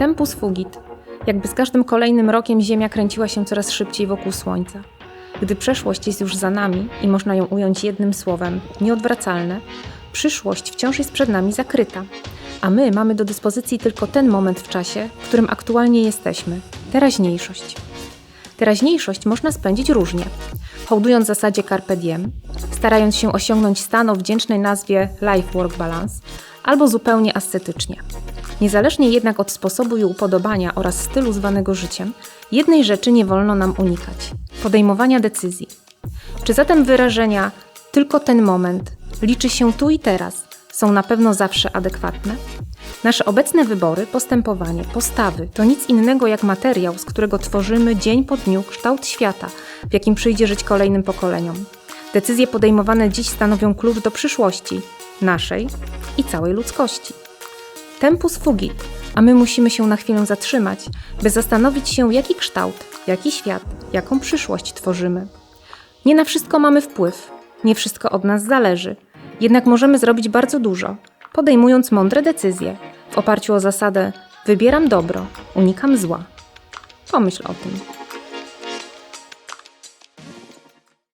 Tempus fugit. Jakby z każdym kolejnym rokiem Ziemia kręciła się coraz szybciej wokół Słońca. Gdy przeszłość jest już za nami i można ją ująć jednym słowem nieodwracalne, przyszłość wciąż jest przed nami zakryta. A my mamy do dyspozycji tylko ten moment w czasie, w którym aktualnie jesteśmy teraźniejszość. Teraźniejszość można spędzić różnie. Hołdując zasadzie carpe diem, starając się osiągnąć stan o wdzięcznej nazwie life-work balance, albo zupełnie ascetycznie. Niezależnie jednak od sposobu i upodobania oraz stylu zwanego życiem, jednej rzeczy nie wolno nam unikać podejmowania decyzji. Czy zatem wyrażenia tylko ten moment, liczy się tu i teraz, są na pewno zawsze adekwatne? Nasze obecne wybory, postępowanie, postawy to nic innego jak materiał, z którego tworzymy dzień po dniu kształt świata, w jakim przyjdzie żyć kolejnym pokoleniom. Decyzje podejmowane dziś stanowią klucz do przyszłości, naszej i całej ludzkości. Tempus fugit, a my musimy się na chwilę zatrzymać, by zastanowić się, jaki kształt, jaki świat, jaką przyszłość tworzymy. Nie na wszystko mamy wpływ, nie wszystko od nas zależy, jednak możemy zrobić bardzo dużo, podejmując mądre decyzje w oparciu o zasadę wybieram dobro, unikam zła. Pomyśl o tym.